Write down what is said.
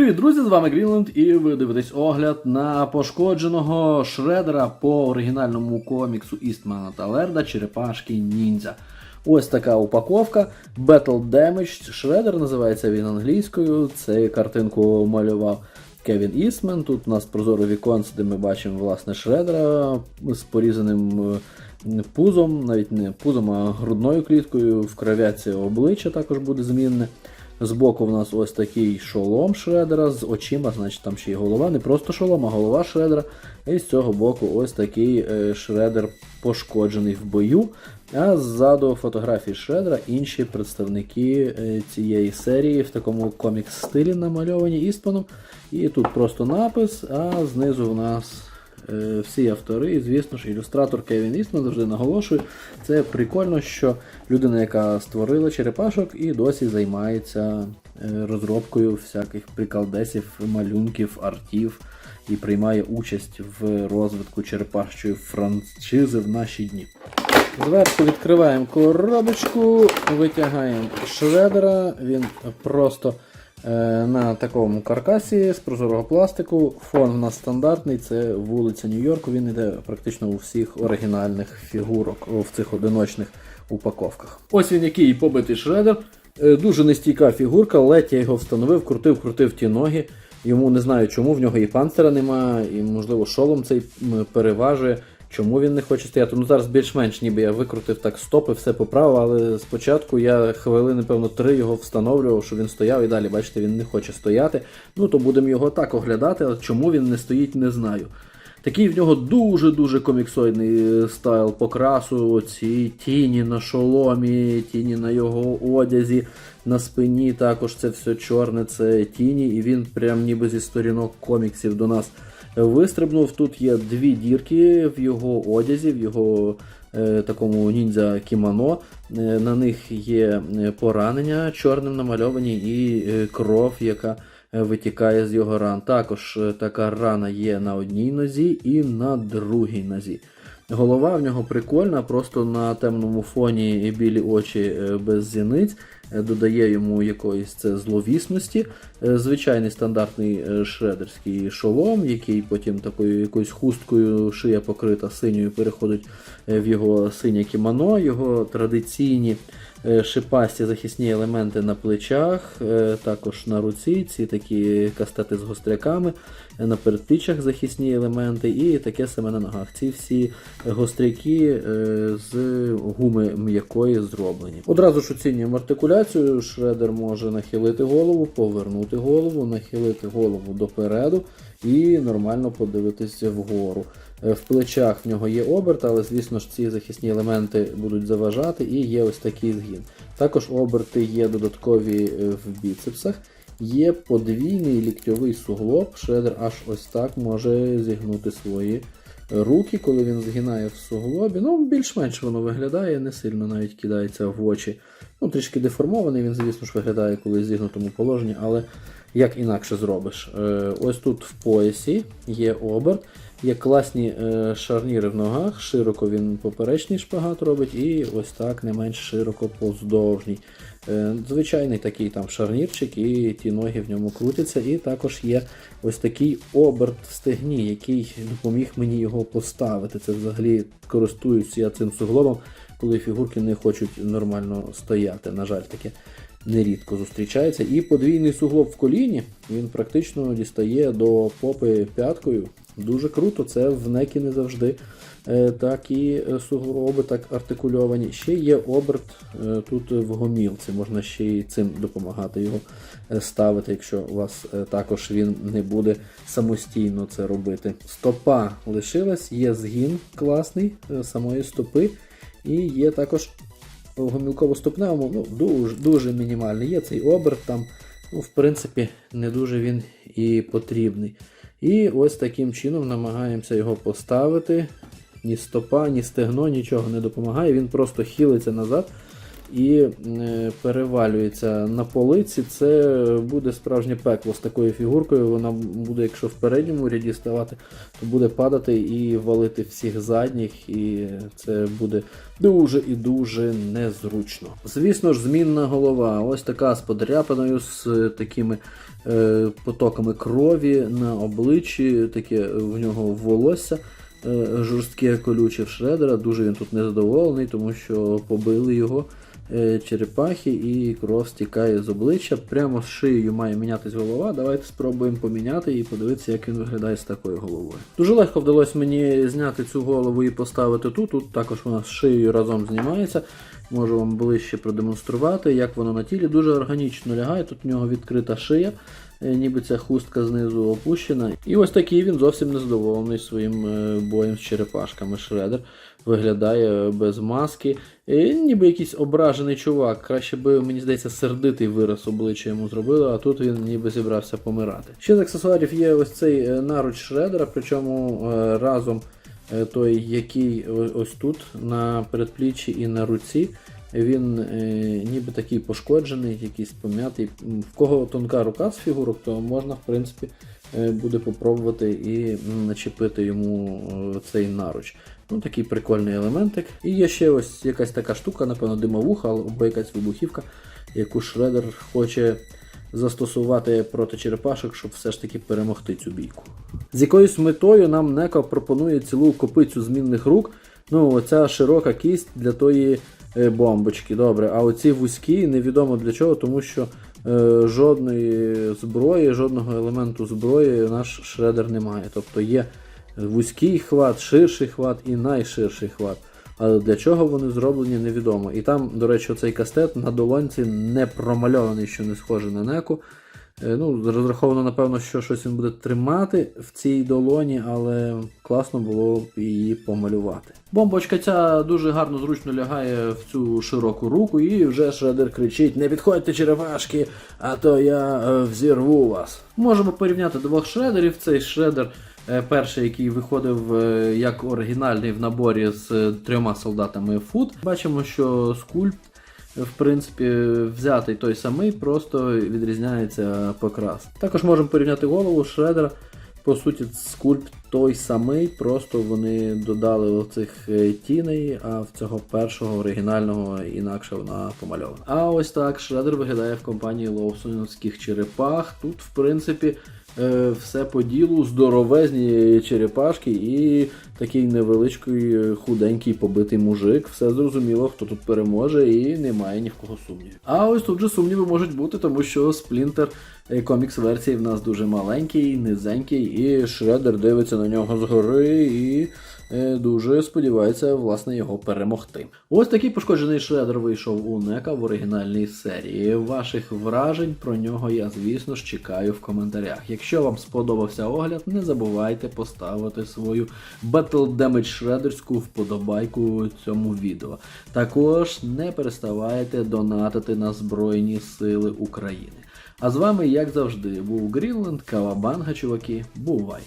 Привіт, друзі! З вами Грінленд, і ви дивитесь огляд на пошкодженого шредера по оригінальному коміксу Істмана та Лерда Черепашки Ніндзя. Ось така упаковка. Battle Damaged Shredder називається він англійською. Це картинку малював Кевін Істмен. Тут у нас прозоре віконце, де ми бачимо власне шредера з порізаним е, пузом, навіть не пузом, а грудною кліткою. В кров'яці обличчя також буде змінне. Збоку в нас ось такий шолом шредера з очима, значить там ще й голова, не просто шолом, а голова шредера. І з цього боку ось такий е, шредер пошкоджений в бою. А ззаду фотографії шредера інші представники е, цієї серії в такому комікс-стилі намальовані Іспаном. І тут просто напис, а знизу у нас всі автори, і звісно ж, ілюстратор Кевін Істман завжди наголошує. Це прикольно, що людина, яка створила черепашок, і досі займається е, розробкою всяких приколдесів, малюнків, артів і приймає участь в розвитку черепашчої франшизи в наші дні. Зверху відкриваємо коробочку, витягаємо шредера, він просто е, на такому каркасі з прозорого пластику. Фон в нас стандартний, це вулиця Нью-Йорку, він йде практично у всіх оригінальних фігурок, в цих одиночних упаковках. Ось він який побитий шредер. Е, Дуже нестійка фігурка, ледь я його встановив, крутив, крутив ті ноги. Йому не знаю, чому в нього і панцира немає, і, можливо, шолом цей переважує. Чому він не хоче стояти? Ну зараз більш-менш ніби я викрутив так стопи, все поправив, але спочатку я хвилини, певно, три його встановлював, що він стояв і далі, бачите, він не хоче стояти. Ну то будемо його так оглядати, але чому він не стоїть, не знаю. Такий в нього дуже-дуже коміксоїдний е, стайл покрасу, ці тіні на шоломі, тіні на його одязі, на спині також це все чорне, це тіні, і він прям ніби зі сторінок коміксів до нас вистрибнув. Тут є дві дірки в його одязі, в його е, такому ніндзя кімоно. Е, на них є е, поранення чорним намальовані і е, кров, яка е, витікає з його ран. Також така рана є на одній нозі і на другій нозі. Голова в нього прикольна, просто на темному фоні білі очі без зіниць, додає йому якоїсь це зловісності. Е, Звичайний стандартний е, шредерський шолом, який потім такою якоюсь хусткою шия покрита синьою переходить е, в його синє кімоно, його традиційні е, шипасті захисні елементи на плечах, е, також на руці, ці такі кастети з гостряками, е, на передпліччях захисні елементи і таке саме на ногах. Ці всі гостряки е, з гуми м'якої зроблені. Одразу ж оцінюємо артикуляцію. Шредер може нахилити голову, повернути голову, нахилити голову допереду і нормально подивитися вгору. Е, В плечах в нього є оберт, але звісно ж ці захисні елементи будуть заважати, і є ось такий згін. Також оберти є додаткові е, в біцепсах. Є подвійний ліктьовий суглоб, шредер аж ось так може зігнути свої руки, коли він згинає в суглобі. Ну, більш-менш воно виглядає, не сильно навіть кидається в очі. Ну, трішки деформований, він, звісно ж, виглядає коли в зігнутому положенні, але як інакше зробиш. Е, Ось тут в поясі є оберт, є класні е, шарніри в ногах, широко він поперечний шпагат робить, і ось так не менш широко поздовжній. Е, Звичайний такий там шарнірчик, і ті ноги в ньому крутяться. І також є ось такий оберт в стегні, який допоміг мені його поставити. Це взагалі користуюся я цим суглобом, коли фігурки не хочуть нормально стояти. На жаль, таке нерідко зустрічається. І подвійний суглоб в коліні він практично дістає до попи п'яткою. Дуже круто, це в некі не завжди е, так і е, суглоби так артикульовані. Ще є оберт е, тут в гомілці, можна ще й цим допомагати його ставити, якщо у вас також він не буде самостійно це робити. Стопа лишилась, є згін класний самої стопи, і є також гомілково-ступневому ну, дуже, дуже мінімальний. Є цей оберт там, ну, в принципі, не дуже він і потрібний. І ось таким чином намагаємося його поставити. Ні стопа, ні стегно, нічого не допомагає. Він просто хилиться назад. І е, перевалюється на полиці, це буде справжнє пекло з такою фігуркою. Вона буде, якщо в передньому ряді ставати, то буде падати і валити всіх задніх, і це буде дуже і дуже незручно. Звісно ж, змінна голова. Ось така з подряпаною, з такими е, потоками крові на обличчі, таке в нього волосся. е, Жорстке колюче в шредера, дуже він тут незадоволений, тому що побили його черепахи і кров стікає з обличчя. Прямо з шиєю має мінятись голова. Давайте спробуємо поміняти і подивитися, як він виглядає з такою головою. Дуже легко вдалося мені зняти цю голову і поставити тут. Тут також вона з шиєю разом знімається. Можу вам ближче продемонструвати, як воно на тілі дуже органічно лягає. Тут в нього відкрита шия, е, ніби ця хустка знизу опущена. І ось такий він зовсім незадоволений своїм е, боєм з черепашками. Шредер виглядає без маски. І ніби якийсь ображений чувак. Краще би, мені здається, сердитий вираз обличчя йому зробили, а тут він ніби зібрався помирати. Ще з аксесуарів є ось цей е, наруч шредера, причому е, разом е, той, який ось тут на передпліччі і на руці. Він е, ніби такий пошкоджений, якийсь пом'ятий. В кого тонка рука з фігурок, то можна, в принципі, е, буде попробувати і начепити йому цей наруч. Ну, такий прикольний елементик. І є ще ось якась така штука, напевно, димовуха або якась вибухівка, яку Шредер хоче застосувати проти черепашок, щоб все ж таки перемогти цю бійку. З якоюсь метою нам Неко пропонує цілу копицю змінних рук. Ну, оця широка кість для тої е, бомбочки. Добре, а оці вузькі невідомо для чого, тому що е, жодної зброї, жодного елементу зброї наш шредер не має. Тобто є вузький хват, ширший хват і найширший хват. Але для чого вони зроблені, невідомо. І там, до речі, цей кастет на долонці не промальований, що не схоже на неку. Е, Ну, розраховано, напевно, що щось він буде тримати в цій долоні, але класно було б її помалювати. Бомбочка ця дуже гарно зручно лягає в цю широку руку, і вже шредер кричить: Не підходьте черепашки, а то я е, взірву вас. Можемо порівняти двох шредерів. Цей шредер перший, який виходив е, як оригінальний в наборі з е, трьома солдатами фут. Бачимо, що скульпт в принципі, взятий той самий, просто відрізняється покрас. Також можемо порівняти голову шредера. По суті, скульпт той самий, просто вони додали оцих е, тіней, а в цього першого оригінального інакше вона помальована. А ось так шредер виглядає в компанії Лоусоновських черепах. Тут, в принципі, е, все по ділу, здоровезні черепашки і такий невеличкий е, худенький побитий мужик. Все зрозуміло, хто тут переможе, і немає ні в кого сумнівів. А ось тут же сумніви можуть бути, тому що Сплінтер комікс версії в нас дуже маленький, низенький, і Шредер дивиться на нього згори і е, дуже сподівається власне його перемогти. Ось такий пошкоджений шредер вийшов у Нека в оригінальній серії. Ваших вражень про нього я, звісно ж, чекаю в коментарях. Якщо вам сподобався огляд, не забувайте поставити свою Battle Damage шредерську вподобайку цьому відео. Також не переставайте донатити на Збройні Сили України. А з вами, як завжди, був Грінленд, Кавабанга, чуваки. Бувайте!